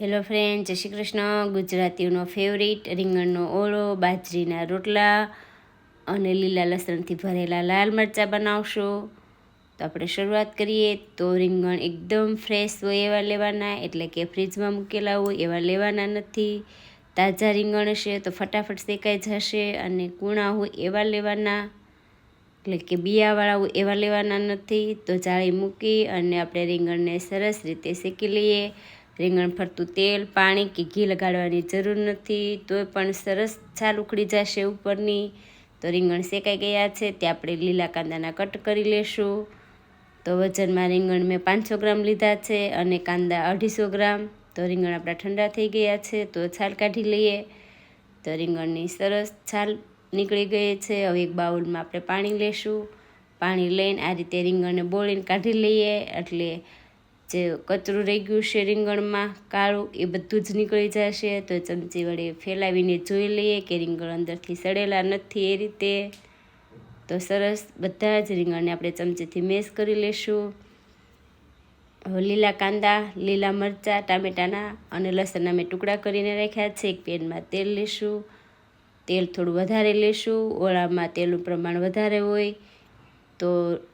Hello friend Jai Shri Krishna. ગુજરાતીઓનો favourite રીંગણનો ઓળો, બાજરીના રોટલા અને લીલા લસણથી ભરેલા લાલ મરચાં બનાવશો. તો આપણે શરૂઆત કરીએ. તો રીંગણ એકદમ ફ્રેશ હોય એવા લેવાના, એટલે કે ફ્રીજમાં મૂકેલા હોય એવા લેવાના નથી. તાજા રીંગણ હશે તો ફટાફટ શેકાઈ જશે અને કૂણા હોય એવા લેવાના, એટલે કે બિયાવાળા હોય એવા લેવાના નથી. તો જાળી મૂકી અને આપણે રીંગણને સરસ રીતે શેકી લઈએ. રીંગણ ફરતું તેલ, પાણી કે ઘી લગાડવાની જરૂર નથી, તોય પણ સરસ છાલ ઉખડી જશે ઉપરની. તો રીંગણ શેકાઈ ગયા છે, તે આપણે લીલા કાંદાના કટ કરી લેશું. તો વજનમાં રીંગણ મેં પાંચસો ગ્રામ લીધા છે અને કાંદા અઢીસો ગ્રામ. તો રીંગણ આપણા ઠંડા થઈ ગયા છે, તો છાલ કાઢી લઈએ. તો રીંગણની સરસ છાલ નીકળી ગઈ છે, હવે એક બાઉલમાં આપણે પાણી લેશું. પાણી લઈને આ રીતે રીંગણને બોળીને કાઢી લઈએ, એટલે જે કચરું રહી ગયું છે રીંગણમાં, કાળું, એ બધું જ નીકળી જશે. તો ચમચી વડે ફેલાવીને જોઈ લઈએ કે રીંગણ અંદરથી સડેલા નથી એ રીતે. તો સરસ, બધા જ રીંગણને આપણે ચમચીથી મેશ કરી લેશું. લીલા કાંદા, લીલા મરચાં, ટામેટાના અને લસણના મેં ટુકડા કરીને રાખ્યા છે. એક પેનમાં તેલ લેશું. તેલ થોડું વધારે લેશું. ઓળામાં તેલનું પ્રમાણ વધારે હોય તો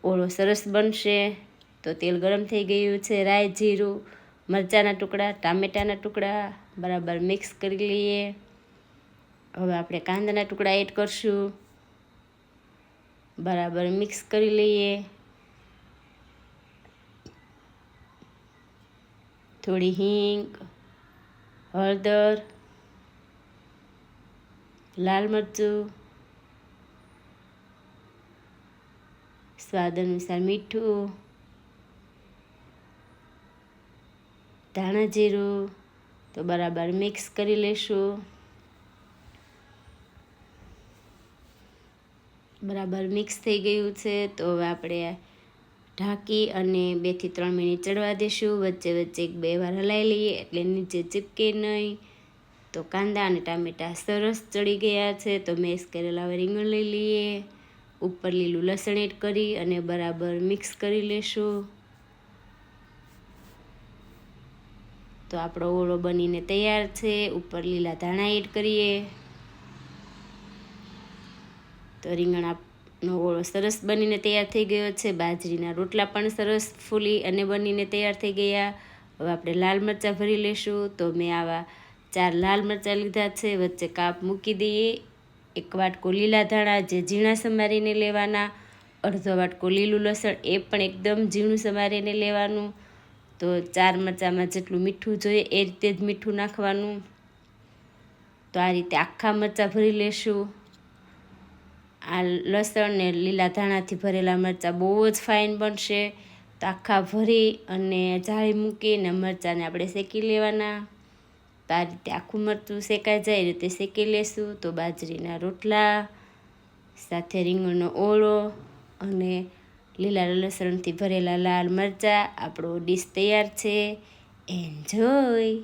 ઓળો સરસ બનશે. તો તેલ ગરમ થઈ ગયું છે, રાઈ જીરું, મરચાંના ટુકડા, ટામેટાના ટુકડા, બરાબર મિક્સ કરી લઈએ. હવે આપણે કાંદાના ટુકડા એડ કરશું. બરાબર મિક્સ કરી લઈએ. થોડી હિંગ, હળદર, લાલ મરચું, સ્વાદ અનુસાર મીઠું ધાણા જીરું તો બરાબર મિક્સ કરી લેશું. બરાબર મિક્સ થઈ ગયું છે તો હવે આપણે ઢાંકી અને બેથી ત્રણ મિનિટ ચડવા દઈશું વચ્ચે વચ્ચે એક બે વાર હલાવી લઈએ એટલે નીચે ચીપકે નહીં. તો કાંદા અને ટામેટાં સરસ ચડી ગયા છે તો મેશ કરેલા રીંગણ લઈ લઈએ. ઉપર લીલું લસણ એડ કરી અને બરાબર મિક્સ કરી લેશું. તો આપણો ઓળો બનીને તૈયાર છે. ઉપર લીલા ધાણા એડ કરીએ. તો રીંગણાનો ઓળો સરસ બનીને તૈયાર થઈ ગયો છે. બાજરીના રોટલા પણ સરસ ફૂલી અને બનીને તૈયાર થઈ ગયા. હવે આપણે લાલ મરચાં ભરી લેશું. તો મેં આવા ચાર લાલ મરચાં લીધા છે. વચ્ચે કાપ મૂકી દઈએ. એક વાટકો લીલા ધાણા જે ઝીણા સમારીને લેવાના. અડધો વાટકો લીલું લસણ એ પણ એકદમ ઝીણું સમારીને લેવાનું. તો ચાર મરચાંમાં જેટલું મીઠું જોઈએ એ રીતે જ મીઠું નાખવાનું. તો આ રીતે આખા મરચાં ભરી લેશું. આ લસણ ને લીલા ધાણાથી ભરેલા મરચાં બહુ જ ફાઇન બનશે. તો આખા ભરી અને જાળી મૂકીને મરચાંને આપણે શેકી લેવાના. તો આ રીતે આખું મરચું શેકાઈ જાય એ રીતે શેકી લેશું. તો બાજરીના રોટલા, સાથે રીંગણનો ઓળો અને લીલા લસણથી ભરેલા લાલ મરચાં આપણો ડીશ તૈયાર છે. એન્જોય